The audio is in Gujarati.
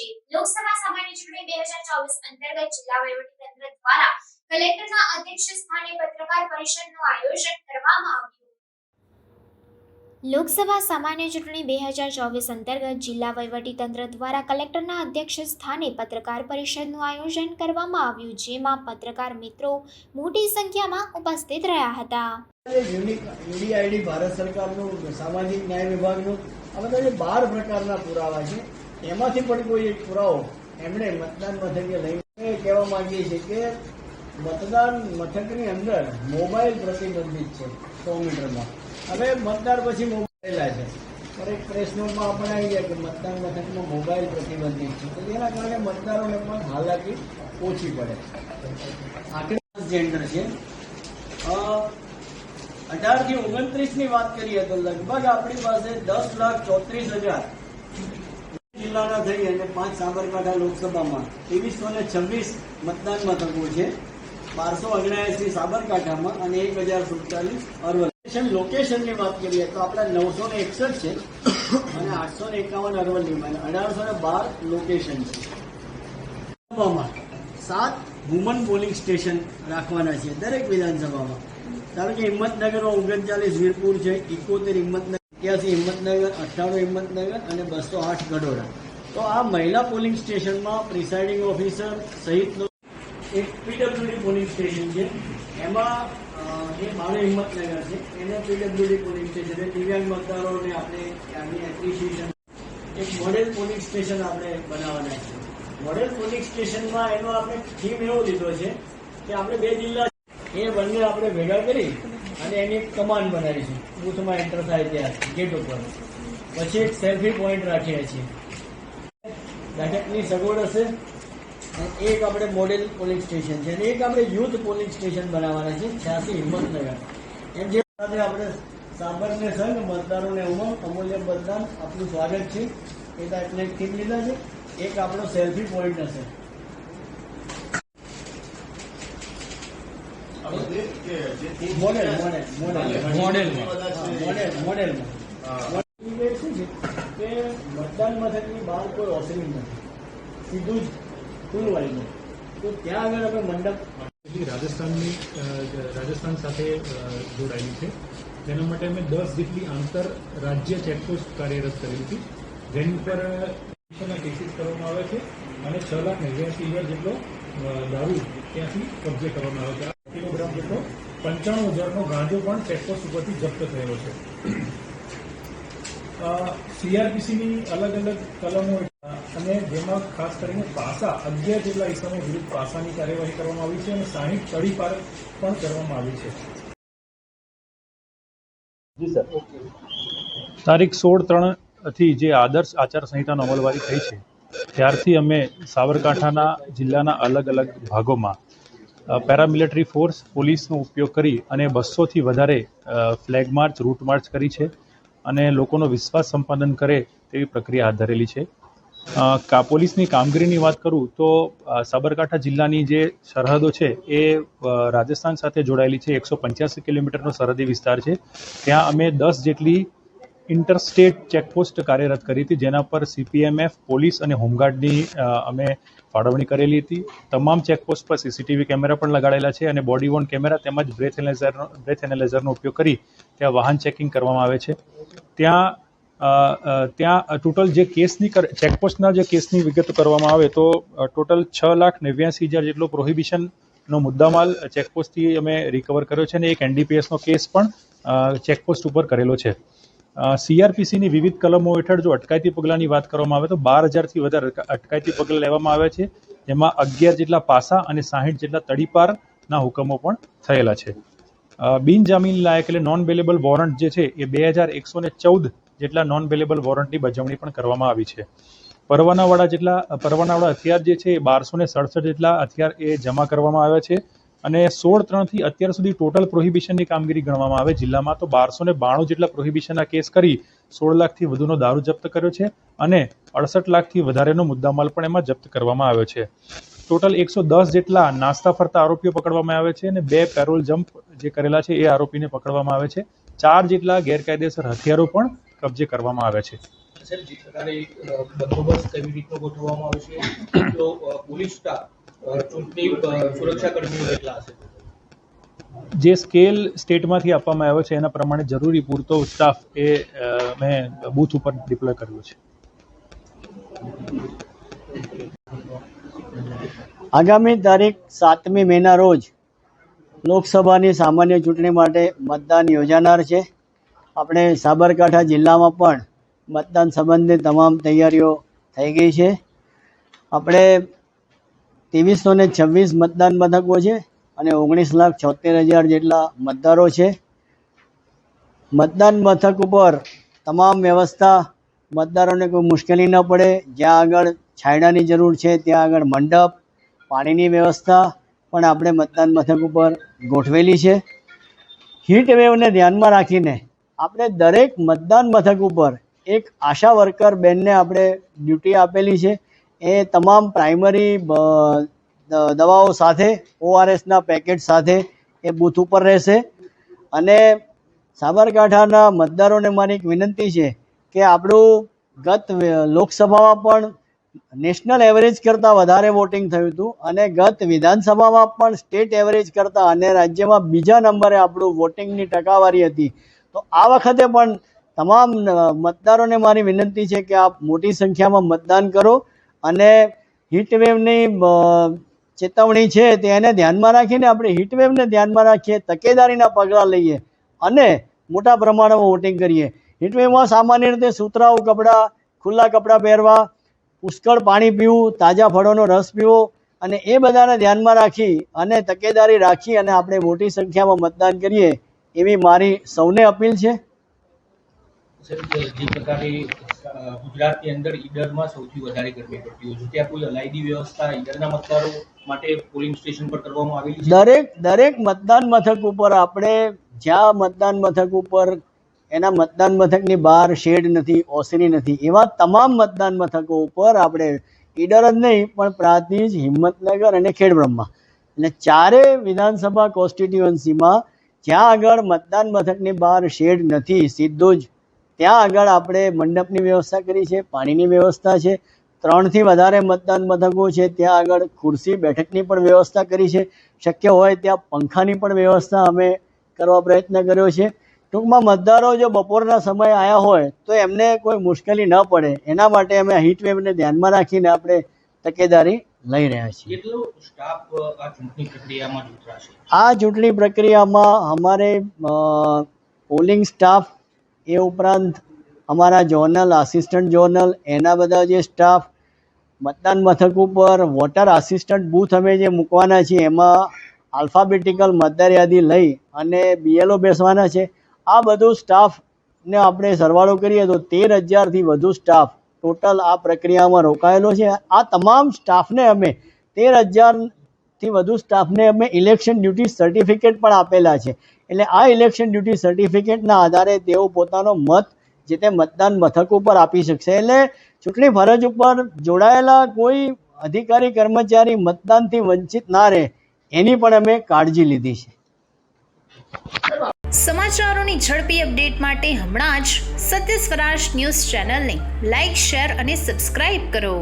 છે. લોકસભા સામાન્ય ચૂંટણી બે હજાર ચોવીસ અંતર્ગત જિલ્લા વહીવટીતંત્ર દ્વારા કલેક્ટરના અધ્યક્ષ સ્થાને પત્રકાર પરિષદનું આયોજન કરવામાં આવ્યું. લોકસભા સામાન્ય ચૂંટણી બે હજાર ચોવીસ અંતર્ગત જિલ્લા વહીવટીતંત્ર દ્વારા કલેક્ટરના અધ્યક્ષ સ્થાને પત્રકાર પરિષદનું આયોજન કરવામાં આવ્યું જેમાં પત્રકાર મિત્રો મોટી સંખ્યામાં ઉપસ્થિત રહ્યા હતા. યુડીઆઈડી ભારત સરકારનું સામાજિક ન્યાય વિભાગનું આ બધા જે બાર પ્રકારના પુરાવા છે. એમાંથી પણ કોઈ પુરાવો એમણે મતદાન મથકે લઈને કહેવા માંગીએ છીએ કે મતદાન મથકની અંદર મોબાઈલ પ્રતિબંધિત છે સો મીટરમાં. હવે મતદાર પછી મોબાઈલ છે. એક પ્રેસ નોટમાં આપણે આવી ગયા કે મતદાન મથકમાં મોબાઈલ પ્રતિબંધિત છે. તો તેના કારણે મતદારોને પણ હાલાકી ઓછી પડે. આખરી ટ્રાન્સજેન્ડર છે. અઢારથી અઢારથી ઓગણત્રીસની વાત કરીએ તો લગભગ આપણી પાસે દસ લાખ ચોત્રીસ હજાર જિલ્લાના થઈ અને પાંચ સાબરકાંઠા લોકસભામાં. ત્રેવીસો ને છવ્વીસ મતદાન મથકો છે. બારસો ઓગણએસી સાબરકાંઠામાં અને એક હજાર સુડતાલીસ અરવલ્લી. લોકેશનની વાત કરીએ તો આપણા નવસો ને એકસઠ છે અને આઠસો ને એકાવન અરવલ્લીમાં. અઢારસો ને બાર લોકેશન છે. સાત વુમન પોલિંગ સ્ટેશન રાખવાના છે દરેક વિધાનસભામાં. ધારો કે હિંમતનગરમાં ઓગણચાલીસ વીરપુર છે ઇકોતેર હિંમતનગર એક્યાસી હિંમતનગર અઠ્ઠાણું હિંમતનગર અને બસો આઠ ગઢોડા. તો આ મહિલા પોલિંગ સ્ટેશનમાં પ્રિસાઇડિંગ ઓફિસર સહિતનો એક પીડબ્લ્યુડી પોલિંગ સ્ટેશન છે. એમાં એ મારું હિંમતનગર છે, એને પીડબ્લ્યુડી પોલિંગ સ્ટેશન એટલે દિવ્યાંગ મતદારોને આપણે ત્યાંની એપ્રિશિએશન એક મોડેલ પોલિંગ સ્ટેશન આપણે બનાવવાના છે. મોડેલ પોલિંગ સ્ટેશનમાં એનો આપણે થીમ એવો લીધો છે કે આપણે બે જિલ્લા એ બંને આપણે ભેગા કરી અને એની એક કમાન બનાવીશું બૂથમાં એન્ટર થાય ત્યાં ગેટ ઉપર. પછી એક સેલ્ફી પોઈન્ટ રાખીએ છીએ. બેઠકની સગવડ હશે એક આપણે મોડેલ પોલિંગ સ્ટેશન છે અને એક આપણે યુથ પોલિંગ સ્ટેશન બનાવવાના છે છ્યાસી હિંમતનગર. એમ જે સાથે આપણે સાબરને સંઘ મતદારોને ઉમંગ, અમૂલ્ય મતદાન આપનું સ્વાગત છે. એ ટાઈપના એક થીમ લીધા છે. એક આપણો સેલ્ફી પોઈન્ટ હશે. Model model model. મોડેલ મોડેલમાં. શું છે કે મતદાન મથકની બહાર કોઈ ઓફિસ નથી. સીધું જ ફૂલવાળીનું તો ત્યાં આગળ આપણે મંડપ રાજસ્થાનની રાજસ્થાન સાથે જોડાયેલી છે. તેના માટે અમે દસ જેટલી આંતર રાજ્ય ચેકપોસ્ટ કાર્યરત કરેલી હતી. જેની ઉપર કેસીસ કરવામાં આવે છે અને છ લાખ નેવ્યાસી હજાર જેટલો દારૂ ત્યાંથી કબજે કરવામાં આવે છે જેટલો પંચાણું હજારનો ગાંજો પણ ચેકપોસ્ટ ઉપરથી જપ્ત થયો છે. સીઆરપીસીની અલગ અલગ કલમો અને જેમાં ખાસ કરીને પાસા અગિયાર જેટલા ઇસમો વિરુદ્ધ પાસાની કાર્યવાહી કરવામાં આવી છે અને સાહીઠ કડી પાર પણ કરવામાં આવી છે. તારીખ સોળ ત્રણથી જે આદર્શ આચાર સંહિતાનો અમલવારી થઈ છે ત્યારથી અમે સાબરકાંઠાના જિલ્લાના અલગ અલગ ભાગોમાં પેરામિલિટરી ફોર્સ પોલીસનો ઉપયોગ કરી અને બસોથી વધારે ફ્લેગ માર્ચ, રૂટ માર્ચ કરી છે અને લોકોનો વિશ્વાસ સંપાદન કરે તેવી પ્રક્રિયા હાથ ધરેલી છે. કા, પોલીસની કામગીરીની વાત કરું તો સાબરકાંઠા જિલ્લાની જે સરહદો છે એ રાજસ્થાન સાથે જોડાયેલી છે. એકસો પંચ્યાસી કિલોમીટરનો સરહદી વિસ્તાર છે. ત્યાં અમે દસ જેટલી ઇન્ટરસ્ટેટ ચેકપોસ્ટ કાર્યરત કરી હતી, જેના પર સીપીએમએફ પોલીસ અને હોમગાર્ડની અમે ફાળવણી કરેલી હતી. તમામ ચેકપોસ્ટ પર સીસીટીવી કેમેરા પણ લગાડેલા છે અને બોડી વોર્ન કેમેરા તેમજ બ્રેથ એનાલાઇઝરનો બ્રેથ એનાલાઇઝરનો ઉપયોગ કરી ત્યાં વાહન ચેકિંગ કરવામાં આવે છે. ત્યાં ત્યાં ટોટલ જે કેસની ચેકપોસ્ટના જે કેસની વિગત કરવામાં આવે તો ટોટલ છ લાખ નેવ્યાસી હજાર જેટલો પ્રોહિબિશનનો મુદ્દામાલ ચેકપોસ્ટથી અમે રિકવર કર્યો છે અને એક એનડીપીએસનો કેસ પણ ચેકપોસ્ટ ઉપર કરેલો છે. સીઆરપીસીની વિવિધ કલમો હેઠળ જો અટકાયતી પગલાંની વાત કરવામાં આવે તો બાર હજારથી વધારે અટકાયતી પગલાં લેવામાં આવ્યા છે. જેમાં અગિયાર જેટલા પાસા અને સાહીઠ જેટલા તડીપારના હુકમો પણ થયેલા છે. બિનજામીન લાયક એટલે નોન બેલેબલ વોરંટ જે છે એ બે હજાર એકસો ને ચૌદ જેટલા નોન બેલેબલ વોરંટની બજવણી પણ કરવામાં આવી છે. પરવાનાવાળા જેટલા, પરવાનાવાળા હથિયાર જે છે એ બારસો ને સડસઠ જેટલા હથિયાર એ જમા કરવામાં આવ્યા છે. અને સોળ ત્રણથી અત્યાર સુધી ટોટલ પ્રોહિબિશનની કામગીરી ગણવામાં આવે. જિલ્લામાં તો બારસો ને બાણું જેટલા પ્રોહિબિશનના કેસ કરી સોળ લાખથી વધુનો દારૂ જપ્ત કર્યો છે અને અડસઠ લાખથી વધારેનો મુદ્દામાલ પણ એમાં જપ્ત કરવામાં આવ્યો છે. ટોટલ એકસો દસ જેટલા નાસ્તા ફરતા આરોપીઓ પકડવામાં આવે છે અને બે પેરોલ જમ્પ જે કરેલા છે એ આરોપીને પકડવામાં આવે છે. ચાર જેટલા ગેરકાયદેસર હથિયારો પણ કબજે કરવામાં આવે છે. બંદોબસ્ત કેવી રીતનો ગોઠવવામાં આવે છે? તો પોલીસ સ્ટાફ ચૂંટણી સુરક્ષા કર્મીઓ કેટલા હશે. જે સ્કેલ સ્ટેટમાંથી આપવામાં આવ્યો છે એના પ્રમાણે જરૂરી પૂરતો સ્ટાફ એ મેં બૂથ ઉપર ડિપ્લોય કર્યો છે. આગામી તારીખ સાતમી મેના રોજ લોકસભાની સામાન્ય ચૂંટણી માટે મતદાન યોજાનાર છે. આપણે સાબરકાંઠા જિલ્લામાં પણ મતદાન સંબંધની તમામ તૈયારીઓ થઈ ગઈ છે. આપણે ત્રેવીસો ને છવ્વીસ મતદાન મથકો છે અને ઓગણીસ લાખ છોતેર હજાર જેટલા મતદારો છે. મતદાન મથક ઉપર તમામ વ્યવસ્થા મતદારોને કોઈ મુશ્કેલી ન પડે. જ્યાં આગળ છાંયડાની જરૂર છે, ત્યાં આગળ મંડપ, પાણીની વ્યવસ્થા પણ આપણે મતદાન મથક ઉપર ગોઠવેલી છે. હીટ વેવને ધ્યાનમાં રાખીને આપણે દરેક મતદાન મથક ઉપર એક આશા વર્કર બેનને આપણે ડ્યુટી આપેલી છે. એ તમામ પ્રાઇમરી દવાઓ સાથે ઓઆરએસના પેકેટ સાથે એ બૂથ ઉપર રહેશે. અને સાબરકાંઠાના મતદારોને મારી એક વિનંતી છે કે આપણું ગત લોકસભામાં પણ નેશનલ એવરેજ કરતાં વધારે વોટિંગ થયું હતું અને ગત વિધાનસભામાં પણ સ્ટેટ એવરેજ કરતાં અને રાજ્યમાં બીજા નંબરે આપણું વોટિંગની ટકાવારી હતી. તો આ વખતે પણ તમામ મતદારોને મારી વિનંતી છે કે આપ મોટી સંખ્યામાં મતદાન કરો. અને હીટવેવની ચેતવણી છે તે એને ધ્યાનમાં રાખીને આપણે હીટવેવને ધ્યાનમાં રાખીએ, તકેદારીના પગલાં લઈએ અને મોટા પ્રમાણમાં વોટિંગ કરીએ. હીટવેવમાં સામાન્ય રીતે સુતરાઉ કપડાં, ખુલ્લા કપડાં પહેરવા, પુષ્કળ પાણી પીવું, તાજા ફળોનો રસ પીવો અને એ બધાને ધ્યાનમાં રાખી અને તકેદારી રાખી અને આપણે મોટી સંખ્યામાં મતદાન કરીએ એવી મારી સૌને અપીલ છે. જે પ્રકારે ગુજરાતની અંદર ઈડરમાં સૌથી વધારે ગરમી પડતી હોય છે. ત્યાં કોઈ અલાયદી વ્યવસ્થા ઈડરના મતદારો માટે પોલિંગ સ્ટેશન પર કરવામાં આવેલી છે? દરેક દરેક મતદાન મથક ઉપર આપણે જ્યાં મતદાન મથક ઉપર એના મતદાન મથકની બહાર શેડ નથી, ઓસરી નથી, એવા તમામ મતદાન મથકો ઉપર આપણે ઈડર જ નહીં, પણ પ્રાંતિજ હિંમતનગર અને ખેડબ્રહ્મા. એટલે ચારે વિધાનસભા કોન્સ્ટિટ્યુઅન્સીમાં જ્યાં આગળ મતદાન મથકની બહાર શેડ નથી, સીધો જ ત્યાં આગળ આપણે મંડપની વ્યવસ્થા કરી છે પાણીની વ્યવસ્થા છે ત્રણથી વધારે મતદાન મથકો છે ત્યાં આગળ ખુરશી બેઠકની પણ વ્યવસ્થા કરી છે. શક્ય હોય ત્યાં પંખાની પણ વ્યવસ્થા અમે કરવા પ્રયત્ન કર્યો છે. ટૂંકમાં મતદારો જો બપોરના સમયે આવ્યા હોય તો એમને કોઈ મુશ્કેલી ન પડે. એના માટે અમે હીટ વેવને ધ્યાનમાં રાખીને આપણે તકેદારી લઈ રહ્યા છીએ. આ ચૂંટણી પ્રક્રિયામાં અમારે પોલિંગ સ્ટાફ એ ઉપરાંત અમારા જોર્નલ આસિસ્ટન્ટ જોર્નલ એના બધા જે સ્ટાફ મતદાન મથક ઉપર વોટર આસિસ્ટન્ટ બૂથ અમે જે મૂકવાના છીએ, એમાં આલ્ફાબેટિકલ મતદાર યાદી લઈ અને બીએલઓ બેસવાના છે. આ બધું સ્ટાફને આપણે સરવાળો કરીએ તો તેર હજારથી વધુ સ્ટાફ ટોટલ આ પ્રક્રિયામાં રોકાયેલો છે. આ તમામ સ્ટાફને અમે તેર હજારથી વધુ સ્ટાફને અમે ઇલેક્શન ડ્યુટી સર્ટિફિકેટ પણ આપેલા છે. એટલે આ ઇલેક્શન ડ્યુટી સર્ટિફિકેટના આધારે તેઓ પોતાનો મત, જે તે મતદાન મથક ઉપર આપી શકશે. એટલે ચૂંટણી ફરજ ઉપર જોડાયેલા કોઈ અધિકારી, કર્મચારી મતદાનથી વંચિત ના રહે, એની પણ અમે કાળજી લીધી છે. સમાચારોની ઝડપી અપડેટ માટે હમણાં જ સત્ય સ્વરાજ ન્યૂઝ ચેનલને લાઇક શેર અને સબસ્ક્રાઇબ કરો.